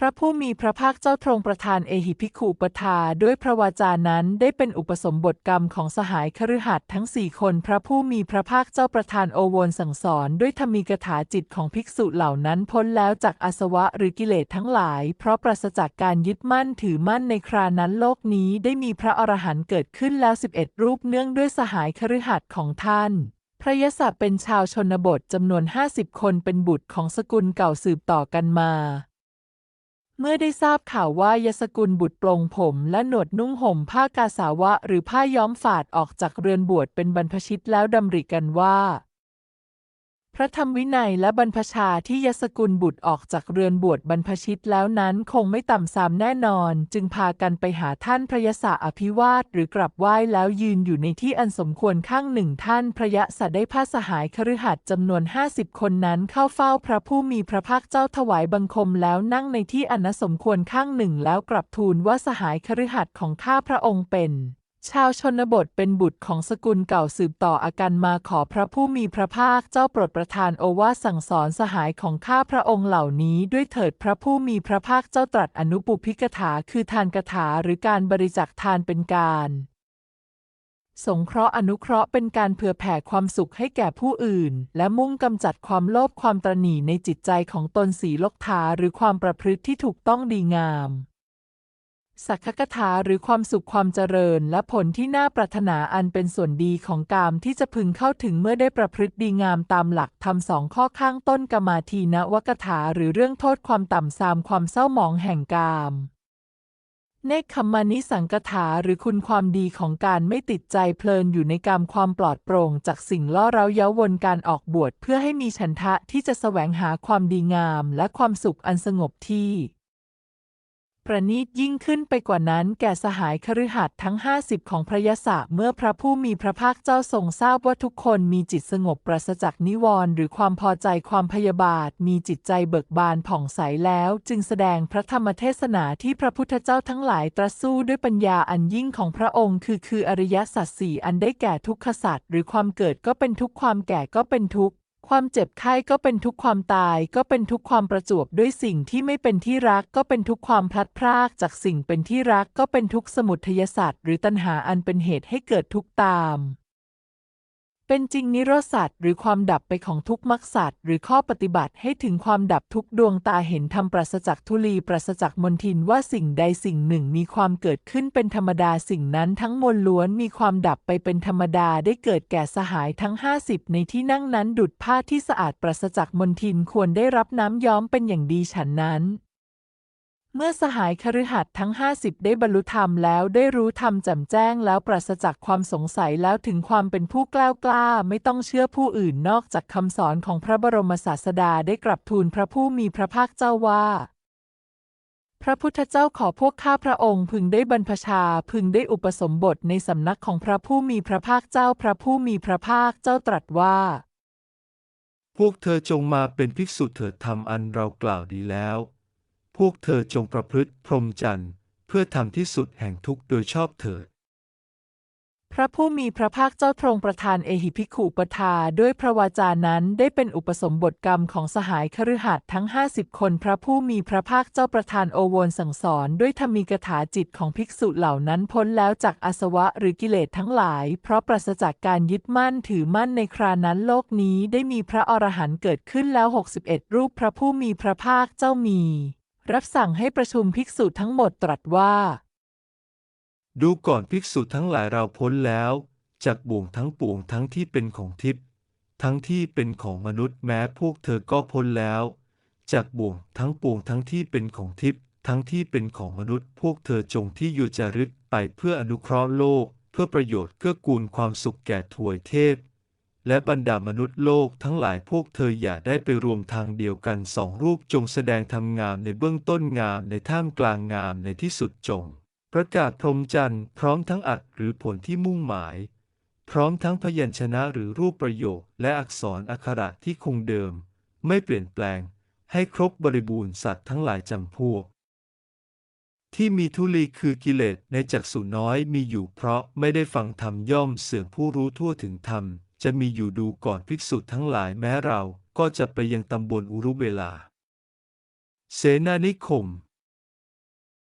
พระผู้มีพระภาคเจ้าทรงประทานเอหิภิกขุปทาด้วยพระวาจานั้นได้เป็นอุปสมบทกรรมของสหายคฤหัสถ์ทั้งสี่คน พระผู้มีพระภาคเจ้าประทานโอวรสั่งสอน ด้วยธรรมีกถาจิตของภิกษุเหล่านั้นพ้นแล้วจากอาสวะหรือกิเลสทั้งหลาย เพราะปราศจากการยึดมั่นถือมั่นในครานั้นโลกนี้ได้มีพระอรหันต์เกิดขึ้นแล้วสิบเอ็ดรูปเนื่องด้วยสหายคฤหัสถ์ของท่านพระยศเป็นชาวชนบทจำนวนห้าสิบคนเป็นบุตรของสกุลเก่าสืบต่อกันมา เมื่อได้ทราบข่าวว่ายศกุลบุตรปลงผมและหนวดนุ่งห่มผ้ากาสาวะหรือผ้าย้อมฝาดออกจากเรือนบวชเป็นบรรพชิตแล้วดำริกันว่า พระธรรมวินัยและบรรพชาที่ยศกุลบุตรออกจากเรือนบวชบรรพชิตแล้วนั้นคงไม่ต่ำสามแน่นอน จึงพากันไปหาท่านพระยศอภิวาทหรือกลับไหว้แล้วยืนอยู่ในที่อันสมควรข้างหนึ่งท่านพระยศได้พาสหายคฤหัสถ์จำนวนห้าสิบคนนั้นเข้าเฝ้าพระผู้มีพระภาคเจ้าถวายบังคมแล้วนั่งในที่อันนสมควรข้างหนึ่งแล้วกลับทูลว่าสหายคฤหัสถ์ของข้าพระองค์เป็น ชาวชนบทเป็นบุตรของสกุลเก่าสืบต่ออากันมาขอพระผู้มีพระภาคเจ้าโปรดประทานโอวาสั่งสอนสหายของข้าพระองค์เหล่านี้ด้วยเถิดพระผู้มีพระภาคเจ้าตรัสอนุปุพิกถาคือทานกถาหรือการบริจาคทานเป็นการสงเคราะห์อนุเคราะห์เป็นการเผื่อแผ่ความสุขให้แก่ผู้อื่น และมุ่งกำจัดความโลภความตระหนี่ในจิตใจของตนสีลกทาหรือความประพฤติที่ถูกต้องดีงาม สักขกถาหรือความสุขความเจริญและผลที่น่าปรารถนาอันเป็นส่วนดีของกามที่จะพึงเข้าถึงเมื่อได้ประพฤติดีงามตามหลักทำสองข้อข้างต้นกมาทีนวกถาหรือเรื่องโทษความต่ำทรามความเศร้าหมองแห่งกามเนคขมานิสังกถาหรือคุณความดีของการไม่ติดใจเพลินอยู่ในกามความปลอดโปร่งจากสิ่งล่อเร้าเย้าวนการออกบวชเพื่อให้มีฉันทะที่จะแสวงหาความดีงามและความสุขอันสงบที่ ประณีตยิ่งขึ้นไปกว่านั้นแก่สหายคฤหัสถ์ทั้งห้าสิบของพระยศเมื่อพระผู้มีพระภาคเจ้าทรงทราบว่าทุกคนมีจิตสงบปราศจากนิวรณ์หรือความพอใจความพยาบาท มีจิตใจเบิกบานผ่องใสแล้ว จึงแสดงพระธรรมเทศนาที่พระพุทธเจ้าทั้งหลายตรัสสู้ด้วยปัญญาอันยิ่งของพระองค์ คือคืออริยสัจสี่อันได้แก่ทุกขสัจหรือความเกิดก็เป็นทุกความแก่ก็เป็นทุกข์ ความเจ็บไข้ก็เป็นทุกความตาย ก็เป็นทุกความประจวบด้วยสิ่งที่ไม่เป็นที่รัก ก็เป็นทุกความพลัดพรากจากสิ่งเป็นที่รัก ก็เป็นทุกสมุทัยสัตร์หรือตัณหาอันเป็นเหตุให้เกิดทุกตาม เป็นจริงนิโรธสัตว์หรือความดับไปของทุกมรรคสัตว์หรือข้อปฏิบัติให้ถึงความดับทุกดวงตาเห็นธรรมปราศจากทุลีปราศจากมนทินว่าสิ่งใดสิ่งหนึ่งมีความเกิดขึ้นเป็นธรรมดาสิ่งนั้นทั้งมวลล้วนมีความดับไปเป็นธรรมดาได้เกิดแก่สหายทั้งห้าสิบในที่นั่งนั้นดุดผ้าที่สะอาดปราศจากมนทินควรได้รับน้ำย้อมเป็นอย่างดีฉันนั้น เมื่อสหายคฤหัสถ์ทั้งห้าสิบได้บรรลุธรรมแล้วได้รู้ธรรมแจ่มแจ้งแล้วปราศจากความสงสัยแล้วถึงความเป็นผู้กล้ากล้า ไม่ต้องเชื่อผู้อื่นนอกจากคำสอนของพระบรมศาสดาได้กลับทูลพระผู้มีพระภาคเจ้าว่า พระพุทธเจ้าขอพวกข้าพระองค์พึงได้บรรพชาพึงได้อุปสมบทในสำนักของพระผู้มีพระภาคเจ้าพระผู้มีพระภาคเจ้าตรัสว่า พวกเธอจงมาเป็นภิกษุเถิดธรรมอันเรากล่าวดีแล้ว พวกเธอจงประพฤติพรหมจรรย์เพื่อทำที่สุดแห่งทุกโดยชอบเถิด พระผู้มีพระภาคเจ้าทรงประทานเอหิภิกขุปทาด้วยพระวาจานั้นได้เป็นอุปสมบทกรรมของสหายคฤหัสถ์ทั้งห้าสิบคน พระผู้มีพระภาคเจ้าประทานโอวรสั่งสอนด้วยธรรมีกถาจิตของภิกษุเหล่านั้นพ้นแล้วจากอาสวะหรือกิเลสทั้งหลาย เพราะปราศจากการยึดมั่นถือมั่นในครานั้นโลกนี้ได้มีพระอรหันต์เกิดขึ้นแล้วหกสิบเอ็ดรูปพระผู้มีพระภาคเจ้ามี รับสั่งให้ประชุมภิกษุทั้งหมดตรัสว่า ดูก่อนภิกษุทั้งหลายเราพ้นแล้วจากบ่วงทั้งปวงทั้งที่เป็นของทิพย์ทั้งที่เป็นของมนุษย์แม้พวกเธอก็พ้นแล้วจากบ่วงทั้งปวงทั้งที่เป็นของทิพย์ทั้งที่เป็นของมนุษย์ พวกเธอจงที่อยู่จารึกไปเพื่ออนุเคราะห์โลก เพื่อประโยชน์เกื้อกูลความสุขแก่ถวยเทพ และบรรดามนุษย์โลกทั้งหลายพวกเธออย่าได้ไปรวมทางเดียวกันสองรูปจงแสดงทำงามในเบื้องต้นงามในท่ามกลางงามในที่สุดจง ประกาศพรหมจรรย์พร้อมทั้งอัดหรือผลที่มุ่งหมาย พร้อมทั้งพยัญชนะหรือรูปประโยคและอักษรอักขระที่คงเดิม ไม่เปลี่ยนแปลง ให้ครบบริบูรณ์สัตว์ทั้งหลายจำพวกที่มีทุลีคือกิเลสในจักษุน้อยมีอยู่เพราะไม่ได้ฟังธรรมย่อมเสื่อมผู้รู้ทั่วถึงธรรม จะมีอยู่ดูก่อนภิกษุทั้งหลายแม้เราก็จะไปยังตำบลอุรุเวลา เสนานิคม